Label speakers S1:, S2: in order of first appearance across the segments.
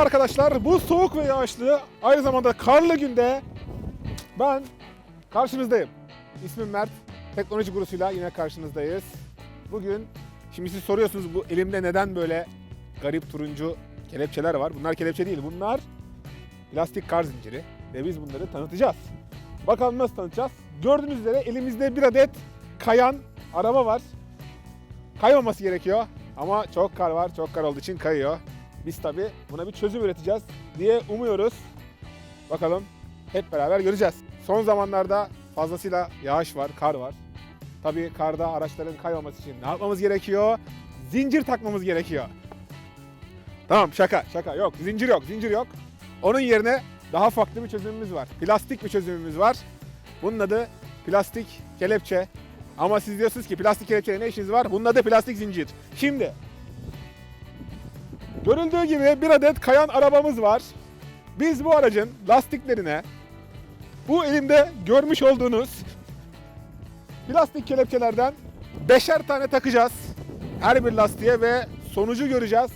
S1: Arkadaşlar. Bu soğuk ve yağışlı aynı zamanda karlı günde ben karşınızdayım. İsmim Mert. Teknoloji gurusuyla yine karşınızdayız. Bugün şimdi siz soruyorsunuz bu elimde neden böyle garip turuncu kelepçeler var. Bunlar kelepçe değil. Bunlar plastik kar zinciri ve biz bunları tanıtacağız. Bakalım nasıl tanıtacağız? Gördüğünüz üzere elimizde bir adet kayan araba var. Kaymaması gerekiyor ama çok kar var. Çok kar olduğu için kayıyor. Biz tabi buna bir çözüm üreteceğiz diye umuyoruz. Bakalım hep beraber göreceğiz. Son zamanlarda fazlasıyla yağış var, kar var. Tabi karda araçların kaymaması için ne yapmamız gerekiyor? Zincir takmamız gerekiyor. Tamam şaka şaka yok zincir yok zincir yok. Onun yerine daha farklı bir çözümümüz var. Plastik bir çözümümüz var. Bunun adı plastik kelepçe. Ama siz diyorsunuz ki plastik kelepçeyle ne işiniz var? Bunun adı plastik zincir. Şimdi Görüldüğü gibi bir adet kayan arabamız var. Biz bu aracın lastiklerine bu elimde görmüş olduğunuz plastik kelepçelerden beşer tane takacağız. Her bir lastiğe ve sonucu göreceğiz.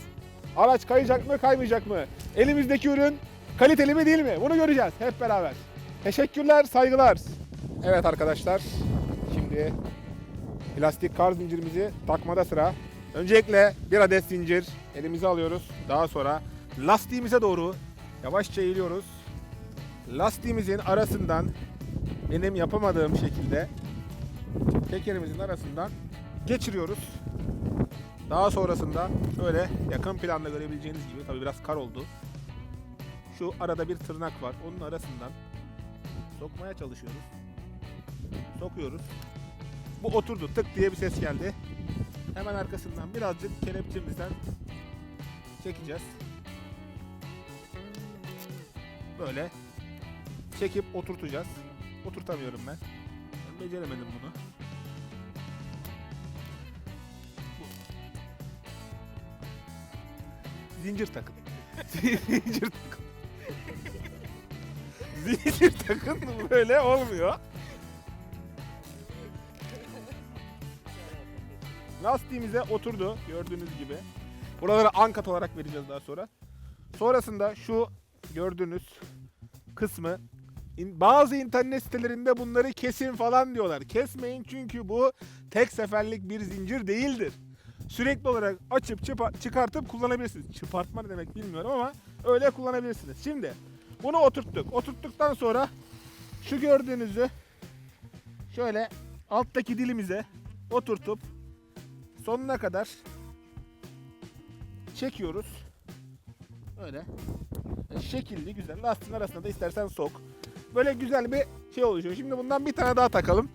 S1: Araç kayacak mı kaymayacak mı? Elimizdeki ürün kaliteli mi değil mi? Bunu göreceğiz hep beraber. Teşekkürler, saygılar. Evet arkadaşlar, şimdi plastik kar zincirimizi takmada sıra. Öncelikle bir adet zincir elimize alıyoruz. Daha sonra lastiğimize doğru yavaşça eğiliyoruz. Lastiğimizin arasından benim yapamadığım şekilde tekerimizin arasından geçiriyoruz. Daha sonrasında şöyle yakın planda görebileceğiniz gibi tabi biraz kar oldu. Şu arada bir tırnak var. Onun arasından sokmaya çalışıyoruz. Sokuyoruz. Bu oturdu. Tık diye bir ses geldi. Hemen arkasından birazcık kelepçemizden çekeceğiz. Böyle çekip oturtacağız. Oturtamıyorum ben. Ben beceremedim bunu. Bu. Zincir takın. Zincir takın. Zincir takın böyle olmuyor. Lastiğimize oturdu gördüğünüz gibi. Buraları ankat olarak vereceğiz daha sonra. Sonrasında şu gördüğünüz kısmı bazı internet sitelerinde bunları kesin falan diyorlar. Kesmeyin çünkü bu tek seferlik bir zincir değildir. Sürekli olarak açıp çıpa- çıkartıp kullanabilirsiniz. Çıpartma ne demek bilmiyorum ama öyle kullanabilirsiniz. Şimdi bunu oturttuk. Oturttuktan sonra şu gördüğünüzü şöyle alttaki dilimize oturtup sonuna kadar çekiyoruz. Öyle. Şekilli güzel. Lastiğin arasına da istersen sok. Böyle güzel bir şey oluşuyor. Şimdi bundan bir tane daha takalım.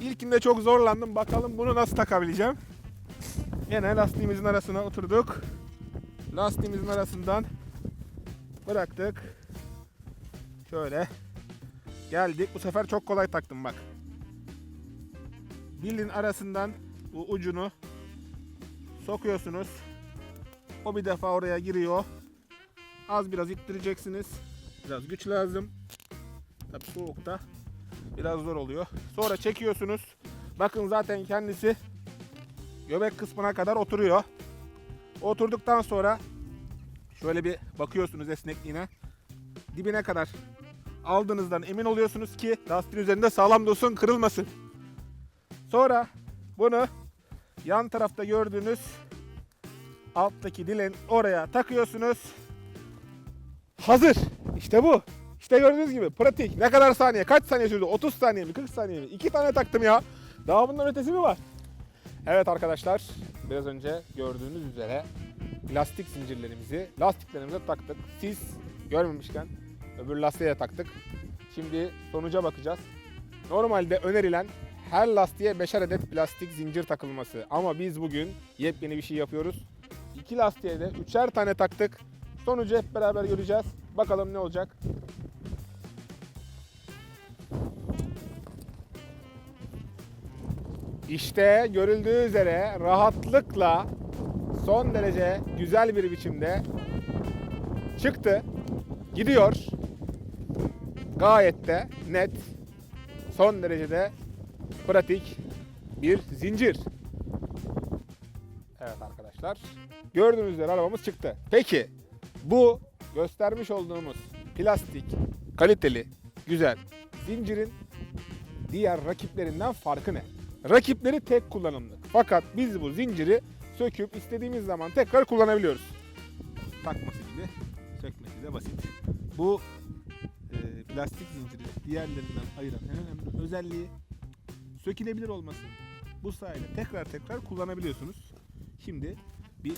S1: İlkinde çok zorlandım. Bakalım bunu nasıl takabileceğim. Yine lastiğimizin arasına oturduk. Lastiğimizin arasından bıraktık. Şöyle. Geldik. Bu sefer çok kolay taktım bak. Dilin arasından bu ucunu sokuyorsunuz. O bir defa oraya giriyor. Az biraz ittireceksiniz. Biraz güç lazım. Tabii soğukta biraz zor oluyor. Sonra çekiyorsunuz. Bakın zaten kendisi göbek kısmına kadar oturuyor. Oturduktan sonra şöyle bir bakıyorsunuz esnekliğine. Dibine kadar aldığınızdan emin oluyorsunuz ki lastiğin üzerinde sağlam dursun, kırılmasın. Sonra bunu yan tarafta gördüğünüz alttaki dilin oraya takıyorsunuz. Hazır. İşte bu. İşte gördüğünüz gibi pratik. Ne kadar saniye? Kaç saniye sürdü? 30 saniye mi? 40 saniye mi? 2 tane taktım ya. Daha bundan ötesi mi var? Evet arkadaşlar. Biraz önce gördüğünüz üzere lastik zincirlerimizi lastiklerimize taktık. Siz görmemişken öbür lastiğe taktık. Şimdi sonuca bakacağız. Normalde önerilen her lastiğe beşer adet plastik zincir takılması. Ama biz bugün yepyeni bir şey yapıyoruz. İki lastiğe de üçer tane taktık. Sonucu hep beraber göreceğiz. Bakalım ne olacak. İşte görüldüğü üzere rahatlıkla son derece güzel bir biçimde çıktı. Gidiyor. Gayet de net. Son derecede pratik bir zincir. Evet arkadaşlar. Gördüğünüz üzere arabamız çıktı. Peki bu göstermiş olduğumuz plastik, kaliteli, güzel zincirin diğer rakiplerinden farkı ne? Rakipleri tek kullanımlık. Fakat biz bu zinciri söküp istediğimiz zaman tekrar kullanabiliyoruz. Takması gibi, sökmesi de basit. Bu e, plastik zinciri diğerlerinden ayıran en önemli özelliği sökülebilir olması. Bu sayede tekrar tekrar kullanabiliyorsunuz. Şimdi bir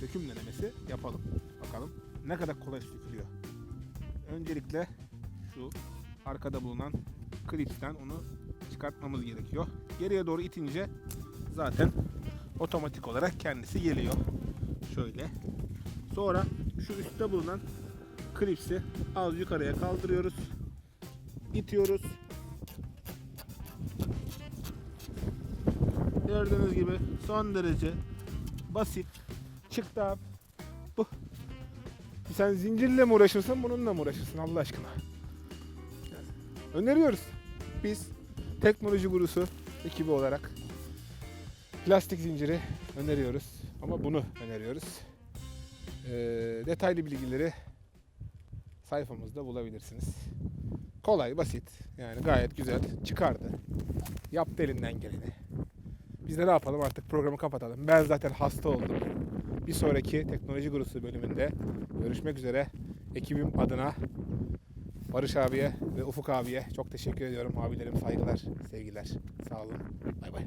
S1: söküm denemesi yapalım. Bakalım ne kadar kolay sökülüyor. Öncelikle şu arkada bulunan klipsten onu çıkartmamız gerekiyor. Geriye doğru itince zaten otomatik olarak kendisi geliyor. Şöyle. Sonra şu üstte bulunan klipsi az yukarıya kaldırıyoruz. İtiyoruz. Gördüğünüz gibi son derece basit. Çıktı. Bu. Sen zincirle mi uğraşırsın, bununla mı uğraşırsın Allah aşkına? Öneriyoruz. Biz teknoloji gurusu ekibi olarak plastik zinciri öneriyoruz. Ama bunu öneriyoruz. Ee, detaylı bilgileri sayfamızda bulabilirsiniz. Kolay, basit. Yani gayet güzel. Çıkardı. Yaptı elinden geleni. Biz de ne yapalım artık programı kapatalım. Ben zaten hasta oldum. Bir sonraki teknoloji gurusu bölümünde görüşmek üzere. Ekibim adına Barış abiye ve Ufuk abiye çok teşekkür ediyorum. Abilerim saygılar, sevgiler. Sağ olun. Bay bay.